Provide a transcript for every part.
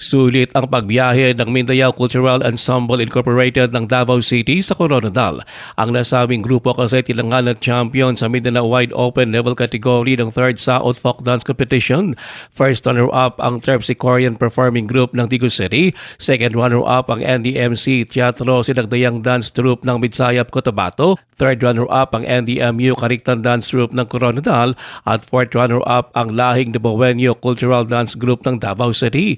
Sulit ang pagbiyahe ng Mindanao Cultural Ensemble Incorporated ng Davao City sa Coronadal. Ang nasabing grupo kasi tilangan ng champion sa Mindanao Wide Open level category ng 3rd South Folk Dance Competition. First runner-up ang Terpsichorean Performing Group ng Digo City. Second runner-up ang NDMC Teatro Sinagdayang Dance Troupe ng Midsayap Cotabato. Third runner-up ang NDMU Kariktan Dance Troupe ng Coronadal. At fourth runner-up ang Lahing Debawenyo Cultural Dance Group ng Davao City.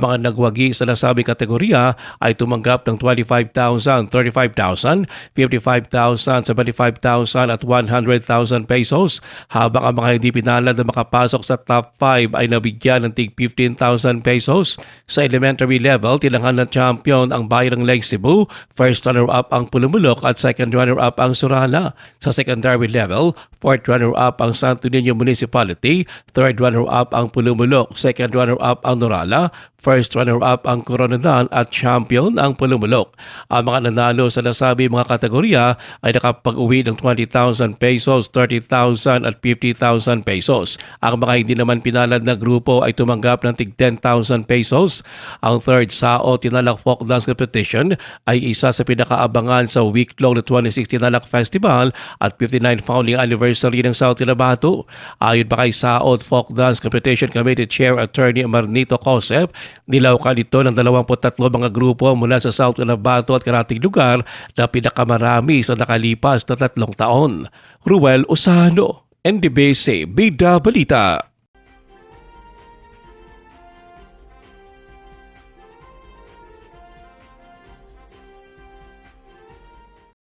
Mga nagwagi sa nasabing kategorya ay tumanggap ng 25,000, 35,000, 55,000, 75,000 at 100,000 pesos habang ang mga hindi pinalad na makapasok sa top 5 ay nabigyan ng tig 15,000 pesos. Sa elementary level, tilangan ng champion ang Bayan ng Lake Cebu, first runner-up ang Pulumulok at second runner-up ang Surala. Sa secondary level, fourth runner-up ang Santo Niño Municipality, third runner-up ang Pulumulok, second runner-up ang Norala, First runner-up ang Coronadal at champion ang Pulumulok. Ang mga nanalo sa nasabi mga kategorya ay nakapag-uwi ng 20,000 pesos, 30,000 at 50,000 pesos. Ang mga hindi naman pinalad na grupo ay tumanggap ng tig 10,000 pesos. Ang third Sao Tinalak Folk Dance Competition ay isa sa pinakaabangan sa week-long na 2016 Tinalak Festival at 59 founding anniversary ng South Cotabato. Ayon pa kay Sao Folk Dance Competition Committee Chair Attorney Marnito Cosep, Nilawkan ito ng 23 mga grupo mula sa South Cotabato at karating lugar na pinakamarami sa nakalipas na tatlong taon. Ruel Osano, NDBC, Bida Balita.